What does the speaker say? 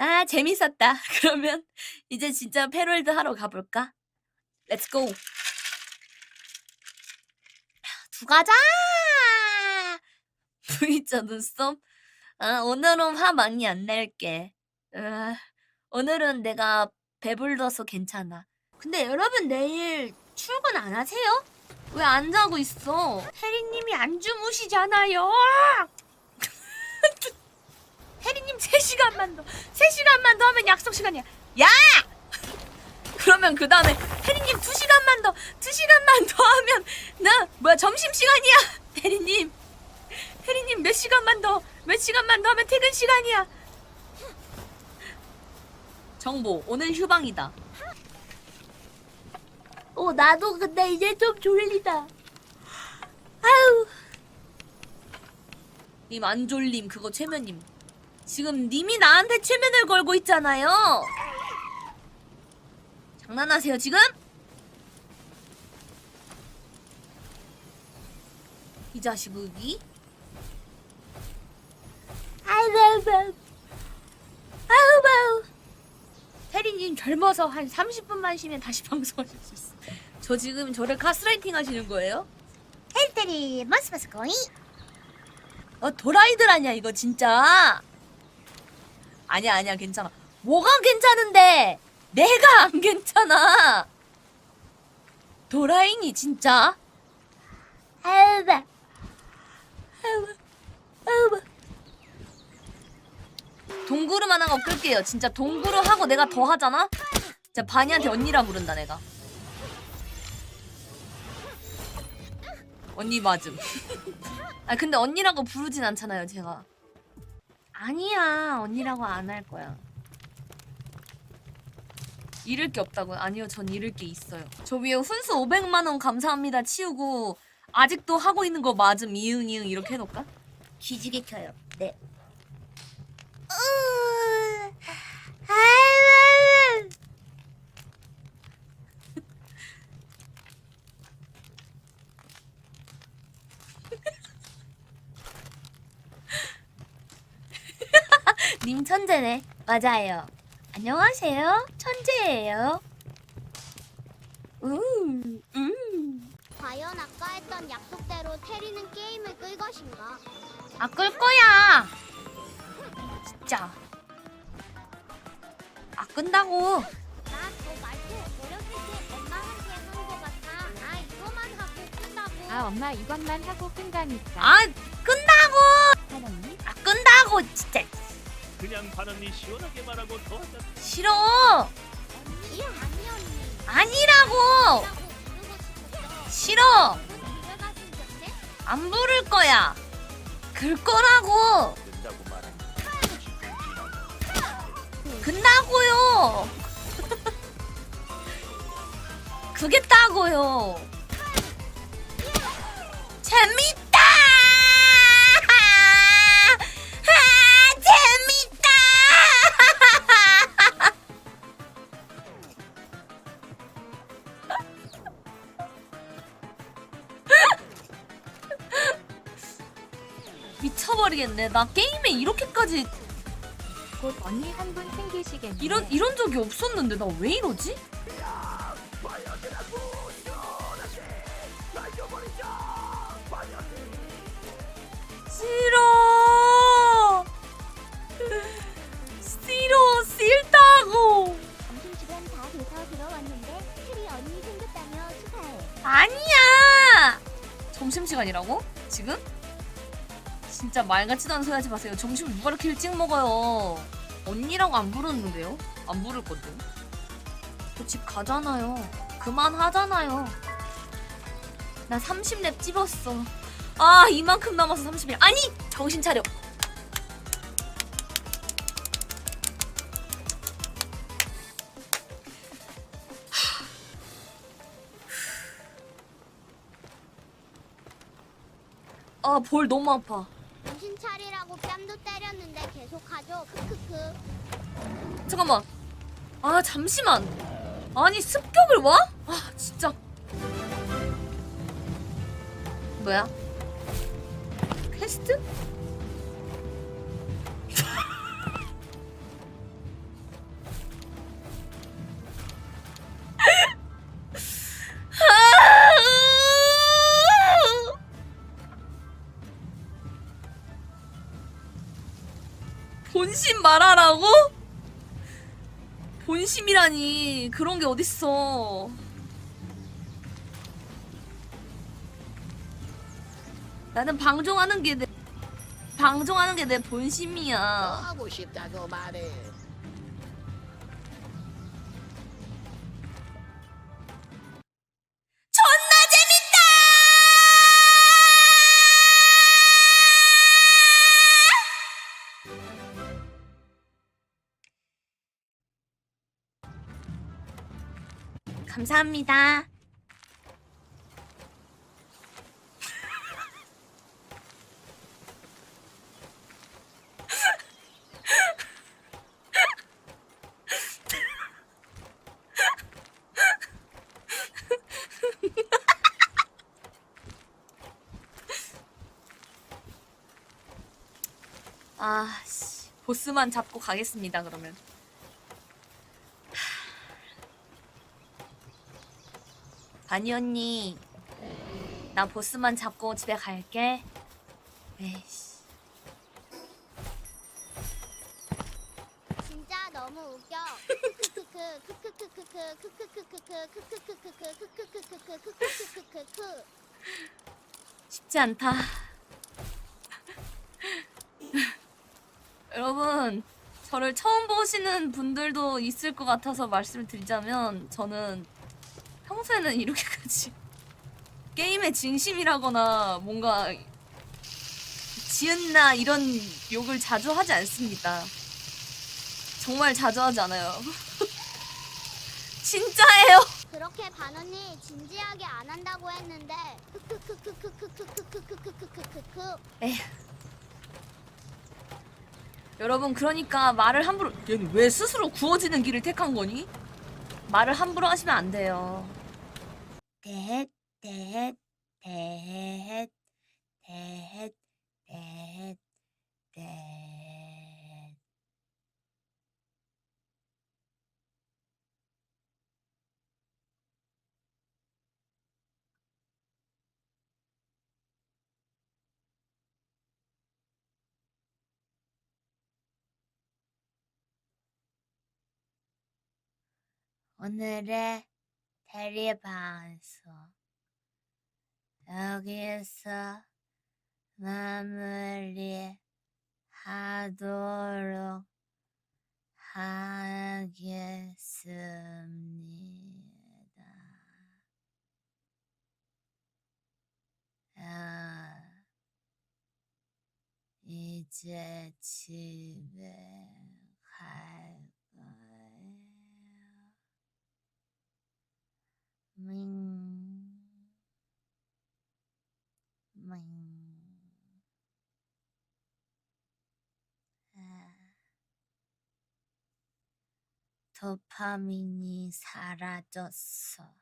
아, 재밌었다. 그러면 이제 진짜 패롤드 하러 가볼까? 렛츠 고. 두 가자. V자 눈썹. 아, 오늘은 화 많이 안 낼게. 아, 오늘은 내가 배불러서 괜찮아. 근데 여러분 내일 출근 안 하세요? 왜 안 자고 있어? 혜리님이 안 주무시잖아요. 혜리님 3시간만 더, 3시간만 더 하면 약속 시간이야. 야! 그러면 그 다음에 혜리님 2시간만 더, 2시간만 더 하면 나 뭐야 점심 시간이야. 혜리님, 혜리님 몇 시간만 더, 몇 시간만 더 하면 퇴근 시간이야. 정보 오늘 휴방이다. 어 나도 근데 이제 좀 졸리다. 아유. 님 안 졸림 그거 최면님. 지금 님이 나한테 최면을 걸고 있잖아요. 장난하세요 지금? 이 자식이? 아이고 아이고 아이고 혜리님 젊어서 한 30분만 쉬면 다시 방송하실 수 있어. 저 지금 저를 가스라이팅 하시는 거예요? 헬테리 머스머스 고이 어 도라이들 아니야 이거 진짜 아니야 아니야 괜찮아. 뭐가 괜찮은데? 내가 안 괜찮아. 도라이니 진짜? 아우바 아우 아우 동구름 하나가 끌게요. 진짜 동구름 하고 내가 더 하잖아? 진짜 바니한테 언니라 부른다 내가. 언니 맞음. 아 근데 언니라고 부르진 않잖아요 제가 아니야. 언니라고 안 할 거야. 잃을 게 없다고요? 아니요 전 잃을 게 있어요. 저 위에 훈수 500만원 감사합니다 치우고 아직도 하고 있는 거 맞음? 이응 이응 이렇게 해놓을까? 기지개 켜요. 네. 아유 님 천재네. 맞아요. 안녕하세요. 천재예요. 음, 음. 과연 아까 했던 약속대로 테리는 게임을 끌 것인가 아, 끌 거야. 진짜. 아, 끈다고. 나 저 말투 어렸을 때 엄마한테 한 거 같아 아 이거만 하고 끈다고 아 엄마 이것만 하고 끈다니까 아, 끈다고. 아, 끈다고. 진짜. 그냥 반 언니 시원하게 말하고 더 하자. 싫어. 언니 아니 언니 아니라고. 싫어. 안 부를 거야. 글 거라고. 된다고 말하니. 근다고요. 그게 따고요. 재밌 버리겠네. 나 게임에 이렇게까지 곧 언니 한 분 생기시겠네 이런 이런 적이 없었는데 나 왜 이러지? 싫어. 싫어 싫다고. 점심시간 다 돼서 들어왔는데 테리 언니 생겼다며 축하해 아니야. 점심 시간이라고? 지금? 진짜 말 같지도 않은 소리 하지 마세요. 점심 누가 이렇게 일찍 먹어요? 언니라고 안 부르는데요? 안 부를 건데. 저 집 가잖아요. 그만하잖아요. 나 30렙 찝었어. 아, 이만큼 남아서 30렙. 아니! 정신 차려. 아, 볼 너무 아파. 차리라고 뺨도 때렸는데 계속하죠 크크크 잠깐만. 아, 잠시만. 아니, 습격을 와? 아, 진짜. 뭐야? 퀘스트? 본심 말하라고? 본심이라니 그런 게 어딨어 나는 방종하는 게 내 방종하는 게 내 본심이야 하고 싶다고 말해. 감사합니다. 아, 씨. 보스만 잡고 가겠습니다, 그러면. 아니 언니. 나 보스만 잡고 집에 갈게. 에이씨. 진짜 너무 웃겨. 크크크크 크크크크크 크크크크크 크크크크크 크크크크크 크크크크크 쉽지 않다. 여러분 저를 처음 보시는 분들도 있을 것 같아서 말씀을 드리자면 저는 평소에는 이렇게까지 게임에 진심이라거나 뭔가 지은나 이런 욕을 자주 하지 않습니다. 정말 자주 하지 않아요. 진짜예요. 그렇게 반 언니 진지하게 안 한다고 했는데 크크크크크크크크크크크크크크크크 여러분 그러니까 말을 함부로 얘는 왜 스스로 구워지는 길을 택한 거니? 말을 함부로 하시면 안 돼요. 대헷 대헷 대헷 대헷 대헷 대헷 오늘의 대리방송 여기서 마무리 하도록 하겠습니다. 아, 이제 집에 갈 거예요. 밍. 밍. 아. 도파민이 사라졌어.